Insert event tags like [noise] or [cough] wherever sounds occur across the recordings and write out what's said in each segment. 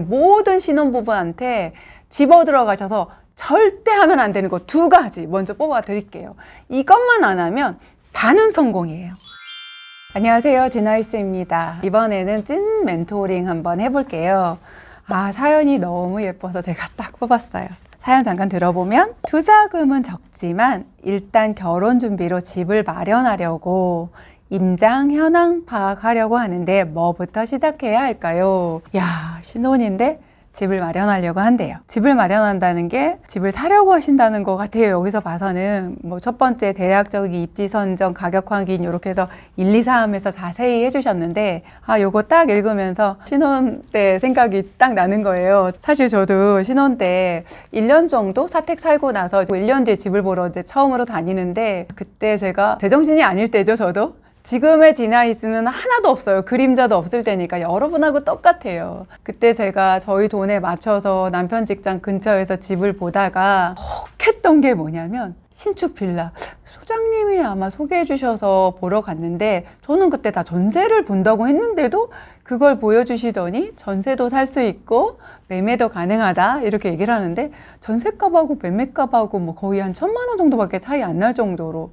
모든 신혼부부한테 집어 들어가셔서 절대 하면 안 되는 거 두 가지 먼저 뽑아 드릴게요. 이것만 안 하면 반은 성공이에요. 안녕하세요. 진아이스입니다. 이번에는 찐 멘토링 한번 해볼게요. 아, 사연이 너무 예뻐서 제가 딱 뽑았어요. 사연 잠깐 들어보면 투자금은 적지만 일단 결혼 준비로 집을 마련하려고 임장 현황 파악하려고 하는데 뭐부터 시작해야 할까요? 야, 신혼인데 집을 마련하려고 한대요. 집을 마련한다는 게 집을 사려고 하신다는 것 같아요. 여기서 봐서는 뭐 첫 번째 대략적인 입지 선정, 가격 확인 이렇게 해서 1, 2, 3에서 자세히 해주셨는데 아 요거 딱 읽으면서 신혼 때 생각이 딱 나는 거예요. 사실 저도 신혼 때 1년 정도 사택 살고 나서 1년 뒤에 집을 보러 이제 처음으로 다니는데 그때 제가 제정신이 아닐 때죠, 저도. 지금의 지나이스는 하나도 없어요. 그림자도 없을 때니까 여러분하고 똑같아요. 그때 제가 저희 돈에 맞춰서 남편 직장 근처에서 집을 보다가 혹했던 게 뭐냐면 신축 빌라. 소장님이 아마 소개해 주셔서 보러 갔는데 저는 그때 다 전세를 본다고 했는데도 그걸 보여주시더니 전세도 살 수 있고 매매도 가능하다 이렇게 얘기를 하는데 전세값하고 매매값하고 뭐 거의 한 천만 원 정도밖에 차이 안 날 정도로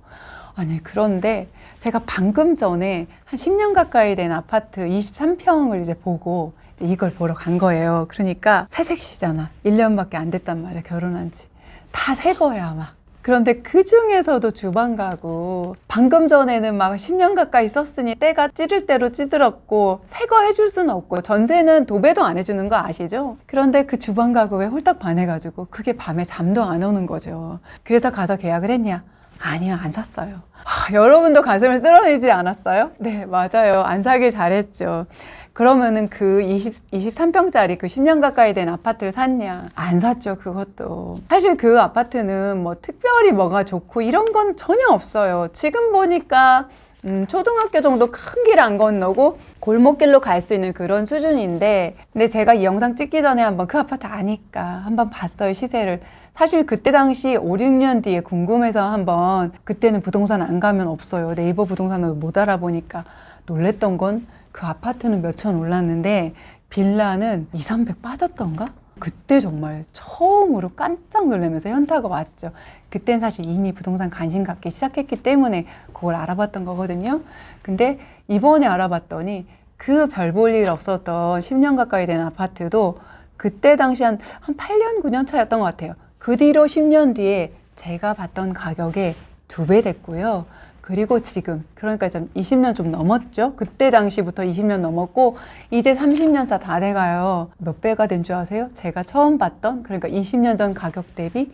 아니 그런데 제가 방금 전에 한 10년 가까이 된 아파트 23평을 이제 보고 이제 이걸 보러 간 거예요. 그러니까 새색시잖아. 1년밖에 안 됐단 말이야 결혼한 지. 다 새 거야 아마. 그런데 그 중에서도 주방 가구 방금 전에는 막 10년 가까이 썼으니 때가 찌를 대로 찌들었고 새거 해줄 수는 없고 전세는 도배도 안 해주는 거 아시죠? 그런데 그 주방 가구에 홀딱 반해가지고 그게 밤에 잠도 안 오는 거죠. 그래서 가서 계약을 했냐? 아니요, 안 샀어요. 아, 여러분도 가슴을 쓸어내지 않았어요? 네, 맞아요. 안 사길 잘했죠. 그러면은 그 20, 23평짜리 그 10년 가까이 된 아파트를 샀냐? 안 샀죠, 그것도. 사실 그 아파트는 뭐 특별히 뭐가 좋고 이런 건 전혀 없어요. 지금 보니까 음, 초등학교 정도 큰 길 안 건너고 골목길로 갈 수 있는 그런 수준인데 근데 제가 이 영상 찍기 전에 한번 그 아파트 아니까 한번 봤어요 시세를 사실 그때 당시 5, 6년 뒤에 궁금해서 한번 그때는 부동산 안 가면 없어요 네이버 부동산을 못 알아보니까 놀랬던 건 그 아파트는 몇 천 올랐는데 빌라는 2, 300 빠졌던가? 그때 정말 처음으로 깜짝 놀라면서 현타가 왔죠. 그땐 사실 이미 부동산 관심 갖기 시작했기 때문에 그걸 알아봤던 거거든요. 근데 이번에 알아봤더니 그 별 볼 일 없었던 10년 가까이 된 아파트도 그때 당시 한, 한 8년, 9년 차였던 것 같아요. 그 뒤로 10년 뒤에 제가 봤던 가격에 두배 됐고요. 그리고 지금 그러니까 좀 20년 좀 넘었죠. 그때 당시부터 20년 넘었고 이제 30년 차 다 돼가요. 몇 배가 된 줄 아세요? 제가 처음 봤던 그러니까 20년 전 가격 대비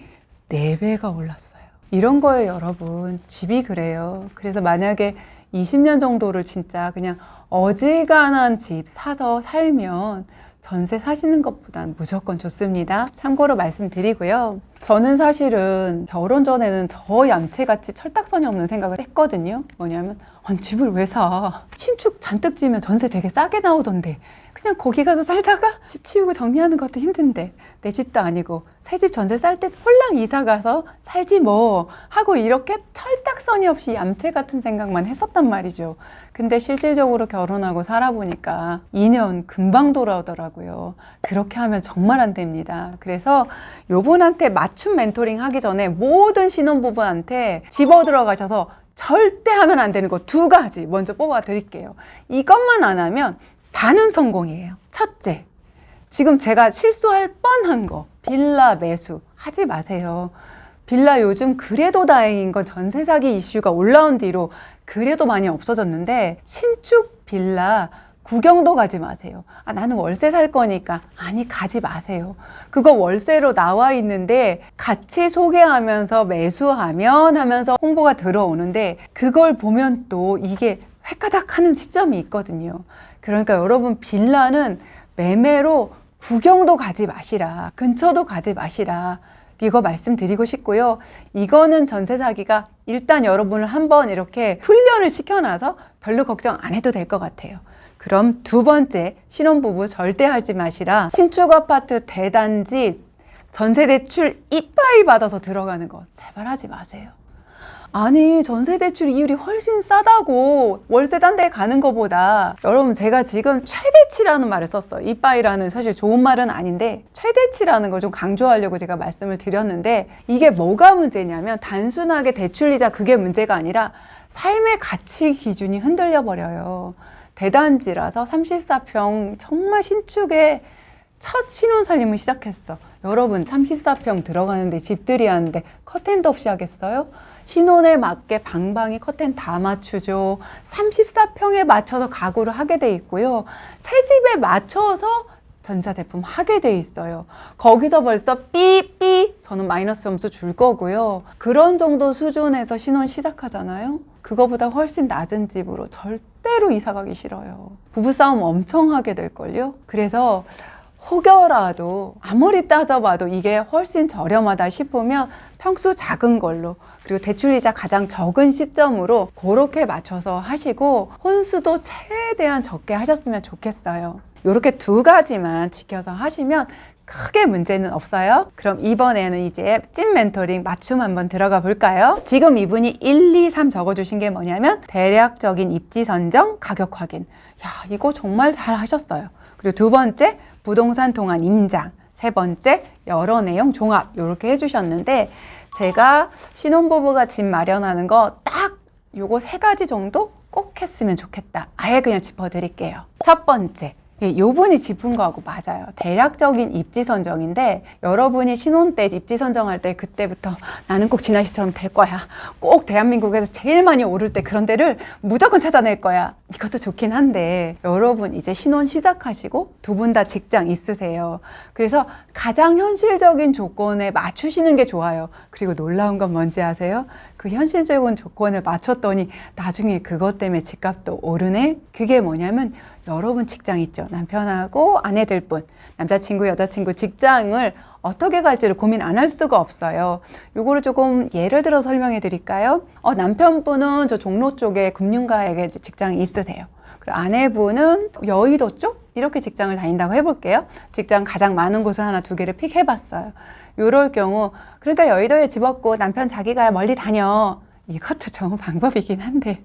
4배가 올랐어요. 이런 거예요, 여러분. 집이 그래요. 그래서 만약에 20년 정도를 진짜 그냥 어지간한 집 사서 살면 전세 사시는 것보단 무조건 좋습니다. 참고로 말씀드리고요. 저는 사실은 결혼 전에는 더 얌체같이 철딱선이 없는 생각을 했거든요. 뭐냐면, 아니, 집을 왜 사? 신축 잔뜩 지면 전세 되게 싸게 나오던데. 그냥 거기 가서 살다가 집 치우고 정리하는 것도 힘든데 내 집도 아니고 새 집 전세 쌀때 홀랑 이사 가서 살지 뭐 하고 이렇게 철딱선이 없이 얌체 같은 생각만 했었단 말이죠. 근데 실질적으로 결혼하고 살아보니까 2년 금방 돌아오더라고요. 그렇게 하면 정말 안 됩니다. 그래서 요분한테 맞춤 멘토링 하기 전에 모든 신혼부부한테 집어 들어가셔서 절대 하면 안 되는 거 두 가지 먼저 뽑아 드릴게요. 이것만 안 하면 반은 성공이에요. 첫째, 지금 제가 실수할 뻔한 거, 빌라 매수 하지 마세요. 빌라 요즘 그래도 다행인 건 전세 사기 이슈가 올라온 뒤로 그래도 많이 없어졌는데 신축 빌라 구경도 가지 마세요. 아, 나는 월세 살 거니까. 아니, 가지 마세요. 그거 월세로 나와 있는데 같이 소개하면서 매수하면 하면서 홍보가 들어오는데 그걸 보면 또 이게 획가닥 하는 시점이 있거든요. 그러니까 여러분 빌라는 매매로 구경도 가지 마시라. 근처도 가지 마시라. 이거 말씀드리고 싶고요. 이거는 전세 사기가 일단 여러분을 한번 이렇게 훈련을 시켜놔서 별로 걱정 안 해도 될 것 같아요. 그럼 두 번째, 신혼부부 절대 하지 마시라. 신축 아파트 대단지 전세 대출 이빠이 받아서 들어가는 거 제발 하지 마세요. 아니 전세 대출 이율이 훨씬 싸다고 월세 딴 데 가는 것보다. 여러분 제가 지금 최대치라는 말을 썼어요. 이빠이라는 사실 좋은 말은 아닌데 최대치라는 걸 좀 강조하려고 제가 말씀을 드렸는데 이게 뭐가 문제냐면 단순하게 대출이자 그게 문제가 아니라 삶의 가치 기준이 흔들려 버려요. 대단지라서 34평 정말 신축에 첫 신혼 살림을 시작했어. 여러분 34평 들어가는데 집들이 하는데 커튼도 없이 하겠어요? 신혼에 맞게 방방이 커튼 다 맞추죠. 34평에 맞춰서 가구를 하게 돼 있고요. 새 집에 맞춰서 전자제품 하게 돼 있어요. 거기서 벌써 삐삐 저는 마이너스 점수 줄 거고요. 그런 정도 수준에서 신혼 시작하잖아요. 그거보다 훨씬 낮은 집으로 절대로 이사 가기 싫어요. 부부싸움 엄청 하게 될걸요. 그래서 혹여라도 아무리 따져봐도 이게 훨씬 저렴하다 싶으면 평수 작은 걸로 그리고 대출이자 가장 적은 시점으로 그렇게 맞춰서 하시고 혼수도 최대한 적게 하셨으면 좋겠어요. 이렇게 두 가지만 지켜서 하시면 크게 문제는 없어요. 그럼 이번에는 이제 찐 멘토링 맞춤 한번 들어가 볼까요? 지금 이분이 1, 2, 3 적어주신 게 뭐냐면 대략적인 입지 선정, 가격 확인. 야, 이거 정말 잘 하셨어요. 그리고 두 번째, 부동산 통한 임장. 세 번째, 여러 내용 종합. 이렇게 해주셨는데, 제가 신혼부부가 집 마련하는 거 딱 요거 세 가지 정도 꼭 했으면 좋겠다. 아예 그냥 짚어드릴게요. 첫 번째, 예, 요분이 짚은 거하고 맞아요. 대략적인 입지 선정인데 여러분이 신혼 때 입지 선정할 때 그때부터 나는 꼭 진아 씨처럼 될 거야. 꼭 대한민국에서 제일 많이 오를 때 그런 데를 무조건 찾아낼 거야. 이것도 좋긴 한데 여러분 이제 신혼 시작하시고 두 분 다 직장 있으세요. 그래서 가장 현실적인 조건에 맞추시는 게 좋아요. 그리고 놀라운 건 뭔지 아세요? 그 현실적인 조건을 맞췄더니 나중에 그것 때문에 집값도 오르네? 그게 뭐냐면 여러분 직장 있죠. 남편하고 아내들 뿐, 남자친구, 여자친구 직장을 어떻게 갈지를 고민 안 할 수가 없어요. 요거를 조금 예를 들어 설명해 드릴까요? 어, 남편분은 저 종로 쪽에 금융가에 이제 직장이 있으세요. 그리고 아내분은 여의도 쪽? 이렇게 직장을 다닌다고 해볼게요. 직장 가장 많은 곳을 하나 두 개를 픽 해봤어요. 요럴 경우, 그러니까 여의도에 집 없고 남편 자기가 멀리 다녀. 이것도 좋은 방법이긴 한데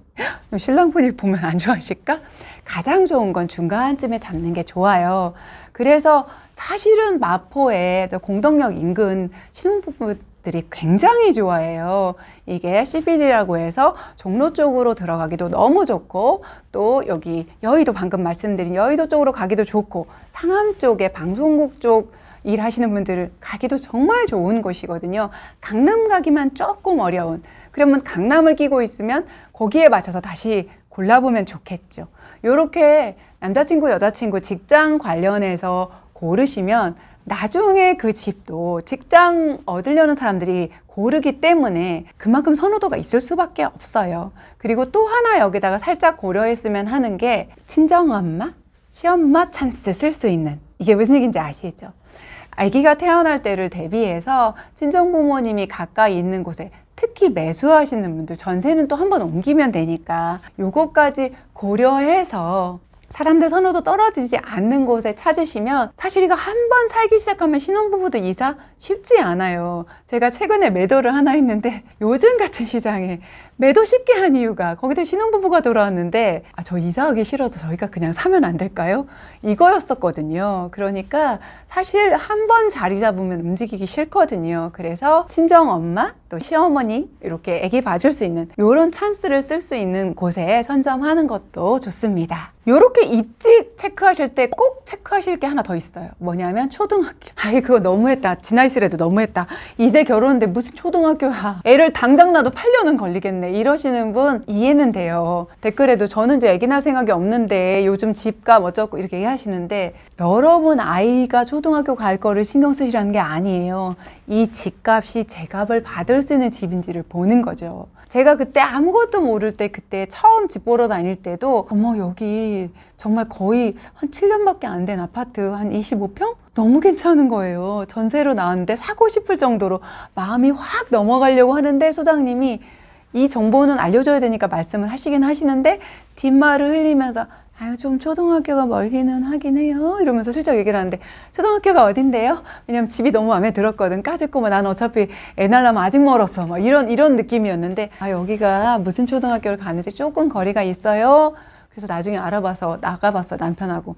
신랑분이 보면 안 좋아하실까? 가장 좋은 건 중간쯤에 잡는 게 좋아요. 그래서 사실은 마포에 공덕역 인근 신혼부부 들이 굉장히 좋아해요. 이게 CBD라고 해서 종로 쪽으로 들어가기도 너무 좋고 또 여기 여의도 방금 말씀드린 여의도 쪽으로 가기도 좋고 상암 쪽에 방송국 쪽 일하시는 분들 가기도 정말 좋은 곳이거든요. 강남 가기만 조금 어려운. 그러면 강남을 끼고 있으면 거기에 맞춰서 다시 골라보면 좋겠죠. 요렇게 남자친구, 여자친구 직장 관련해서 고르시면 나중에 그 집도 직장 얻으려는 사람들이 고르기 때문에 그만큼 선호도가 있을 수밖에 없어요. 그리고 또 하나 여기다가 살짝 고려했으면 하는 게 친정엄마, 시엄마 찬스 쓸 수 있는 이게 무슨 얘기인지 아시죠? 아기가 태어날 때를 대비해서 친정부모님이 가까이 있는 곳에 특히 매수하시는 분들 전세는 또 한 번 옮기면 되니까 요거까지 고려해서 사람들 선호도 떨어지지 않는 곳에 찾으시면 사실 이거 한 번 살기 시작하면 신혼부부도 이사 쉽지 않아요. 제가 최근에 매도를 하나 했는데 요즘 같은 시장에 매도 쉽게 한 이유가 거기도 신혼부부가 돌아왔는데 아, 저 이사하기 싫어서 저희가 그냥 사면 안 될까요? 이거였었거든요. 그러니까 사실 한 번 자리 잡으면 움직이기 싫거든요. 그래서 친정 엄마 또 시어머니 이렇게 애기 봐줄 수 있는 이런 찬스를 쓸 수 있는 곳에 선점하는 것도 좋습니다. 이렇게 입지 체크하실 때 꼭 체크하실 게 하나 더 있어요. 뭐냐면 초등학교. [laughs] 아이 그거 너무했다. 지나이스래도 너무했다. 이제 결혼인데 무슨 초등학교야. 애를 당장 낳아도 8년은 걸리겠네. 이러시는 분 이해는 돼요. 댓글에도 저는 이제 애기 낳을 생각이 없는데 요즘 집값 어쩌고 이렇게 얘기하시는데 여러분 아이가 초등학교 갈 거를 신경 쓰시라는 게 아니에요. 이 집값이 제값을 받을 수 있는 집인지를 보는 거죠. 제가 그때 아무것도 모를 때 그때 처음 집 보러 다닐 때도 어머 여기 정말 거의 한 7년밖에 안 된 아파트 한 25평? 너무 괜찮은 거예요. 전세로 나왔는데 사고 싶을 정도로 마음이 확 넘어가려고 하는데 소장님이 이 정보는 알려줘야 되니까 말씀을 하시긴 하시는데 뒷말을 흘리면서 아유, 좀 초등학교가 멀기는 하긴 해요. 이러면서 슬쩍 얘기를 하는데, 초등학교가 어딘데요? 왜냐면 집이 너무 마음에 들었거든. 까짓거, 난 어차피 애 날라면 아직 멀었어. 막 이런, 이런 느낌이었는데, 아, 여기가 무슨 초등학교를 가는데 조금 거리가 있어요. 그래서 나중에 알아봐서 나가봤어, 남편하고.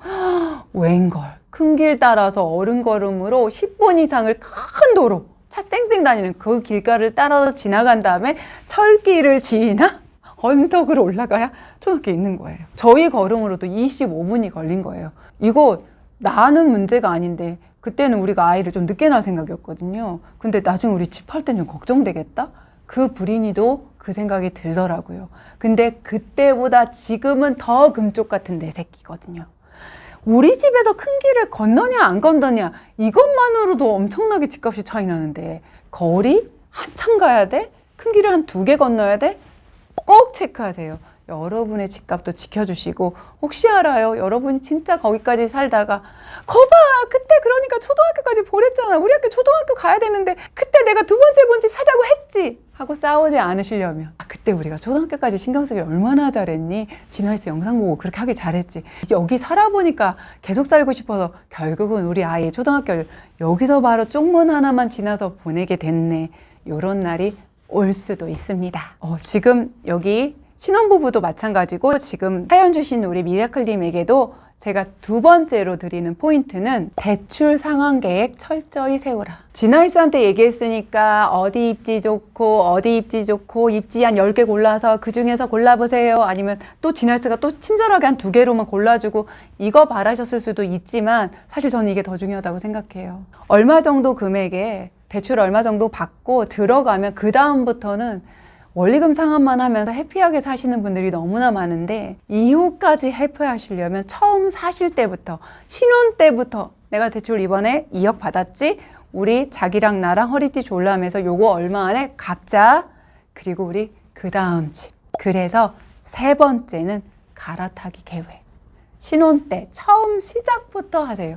웬걸. 큰 길 따라서 어른 걸음으로 10분 이상을 큰 도로, 차 쌩쌩 다니는 그 길가를 따라서 지나간 다음에 철길을 지나 언덕으로 올라가야 초등학교에 있는 거예요. 저희 걸음으로도 25분이 걸린 거예요. 이거 나는 문제가 아닌데 그때는 우리가 아이를 좀 늦게 낳을 생각이었거든요. 근데 나중에 우리 집할땐좀 걱정되겠다? 그 불인이도 그 생각이 들더라고요. 근데 그때보다 지금은 더 금쪽 같은 내 새끼거든요. 우리 집에서 큰 길을 건너냐 안 건너냐 이것만으로도 엄청나게 집값이 차이 나는데 거리 한참 가야 돼? 큰 길을 한 두 개 건너야 돼? 꼭 체크하세요. 여러분의 집값도 지켜주시고 혹시 알아요? 여러분이 진짜 거기까지 살다가 거봐 그때 그러니까 초등학교까지 보냈잖아 우리 학교 초등학교 가야 되는데 그때 내가 두 번째 본 집 사자고 했지 하고 싸우지 않으시려면 아, 그때 우리가 초등학교까지 신경 쓰길 얼마나 잘했니? 진화에서 영상 보고 그렇게 하길 잘했지. 여기 살아보니까 계속 살고 싶어서 결국은 우리 아이 초등학교를 여기서 바로 쪽문 하나만 지나서 보내게 됐네. 요런 날이 올 수도 있습니다. 어, 지금 여기 신혼부부도 마찬가지고 지금 사연 주신 우리 미라클님에게도 제가 두 번째로 드리는 포인트는 대출 상환 계획 철저히 세우라. 진아이스한테 얘기했으니까 어디 입지 좋고 어디 입지 좋고 입지 한 10개 골라서 그 중에서 골라보세요. 아니면 또 진아이스가 또 친절하게 한 두 개로만 골라주고 이거 바라셨을 수도 있지만 사실 저는 이게 더 중요하다고 생각해요. 얼마 정도 금액에 대출 얼마 정도 받고 들어가면 그 다음부터는 원리금 상환만 하면서 해피하게 사시는 분들이 너무나 많은데 이후까지 해피하시려면 처음 사실 때부터 신혼 때부터 내가 대출 이번에 2억 받았지? 우리 자기랑 나랑 허리띠 졸라매서 요거 얼마 안에 갚자. 그리고 우리 그 다음 집. 그래서 세 번째는 갈아타기 계획. 신혼 때 처음 시작부터 하세요.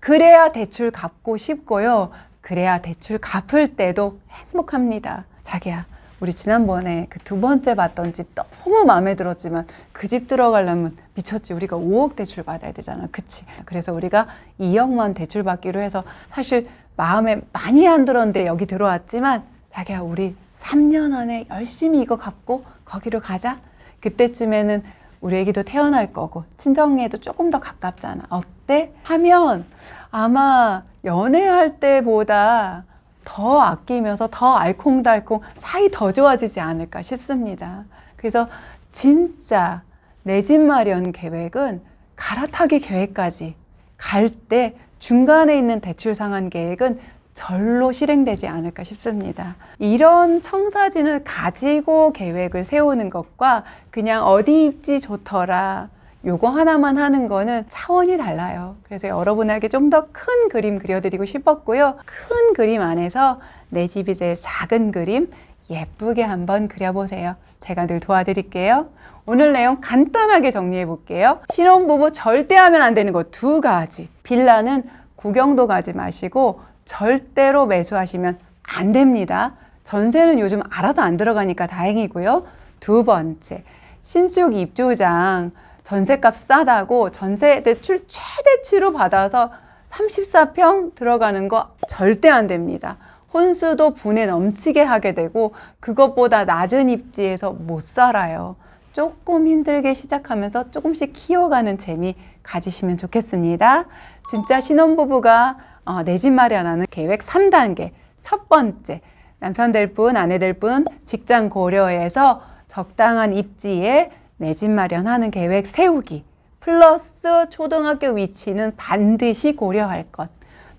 그래야 대출 갚고 싶고요. 그래야 대출 갚을 때도 행복합니다. 자기야 우리 지난번에 그 두 번째 봤던 집 너무 마음에 들었지만 그 집 들어가려면 미쳤지. 우리가 5억 대출 받아야 되잖아. 그치? 그래서 우리가 2억만 대출 받기로 해서 사실 마음에 많이 안 들었는데 여기 들어왔지만 자기야, 우리 3년 안에 열심히 이거 갚고 거기로 가자. 그때쯤에는 우리 애기도 태어날 거고 친정에도 조금 더 가깝잖아. 어때? 하면 아마 연애할 때보다 더 아끼면서 더 알콩달콩 사이 더 좋아지지 않을까 싶습니다. 그래서 진짜 내 집 마련 계획은 갈아타기 계획까지 갈 때 중간에 있는 대출 상환 계획은 절로 실행되지 않을까 싶습니다. 이런 청사진을 가지고 계획을 세우는 것과 그냥 어디 입지 좋더라. 요거 하나만 하는 거는 차원이 달라요. 그래서 여러분에게 좀 더 큰 그림 그려드리고 싶었고요. 큰 그림 안에서 내 집이 제일 작은 그림 예쁘게 한번 그려보세요. 제가 늘 도와드릴게요. 오늘 내용 간단하게 정리해 볼게요. 신혼부부 절대 하면 안 되는 거 두 가지. 빌라는 구경도 가지 마시고 절대로 매수하시면 안 됩니다. 전세는 요즘 알아서 안 들어가니까 다행이고요. 두 번째, 신축 입주장 전세값 싸다고 전세 대출 최대치로 받아서 34평 들어가는 거 절대 안 됩니다. 혼수도 분에 넘치게 하게 되고 그것보다 낮은 입지에서 못 살아요. 조금 힘들게 시작하면서 조금씩 키워가는 재미 가지시면 좋겠습니다. 진짜 신혼부부가 어, 내집 마련하는 계획 3단계. 첫 번째, 남편 될 분, 아내 될 분, 직장 고려해서 적당한 입지에 내 집 마련하는 계획 세우기. 플러스 초등학교 위치는 반드시 고려할 것.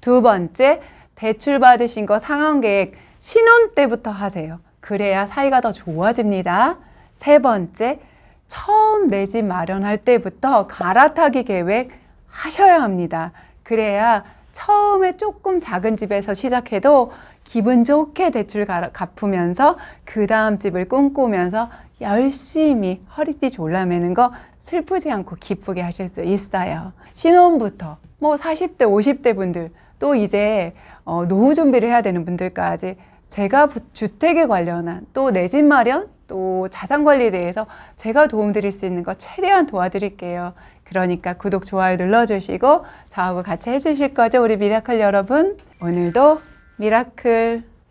두 번째, 대출 받으신 거 상환 계획 신혼 때부터 하세요. 그래야 사이가 더 좋아집니다. 세 번째, 처음 내 집 마련할 때부터 갈아타기 계획 하셔야 합니다. 그래야 처음에 조금 작은 집에서 시작해도 기분 좋게 대출 가- 갚으면서 그 다음 집을 꿈꾸면서 열심히 허리띠 졸라매는 거 슬프지 않고 기쁘게 하실 수 있어요. 신혼부터 뭐 40대, 50대 분들 또 이제 어, 노후 준비를 해야 되는 분들까지 제가 부- 주택에 관련한 또 내 집 마련 또 자산 관리에 대해서 제가 도움드릴 수 있는 거 최대한 도와드릴게요. 그러니까 구독, 좋아요 눌러주시고 저하고 같이 해주실 거죠? 우리 미라클 여러분. 오늘도 미라클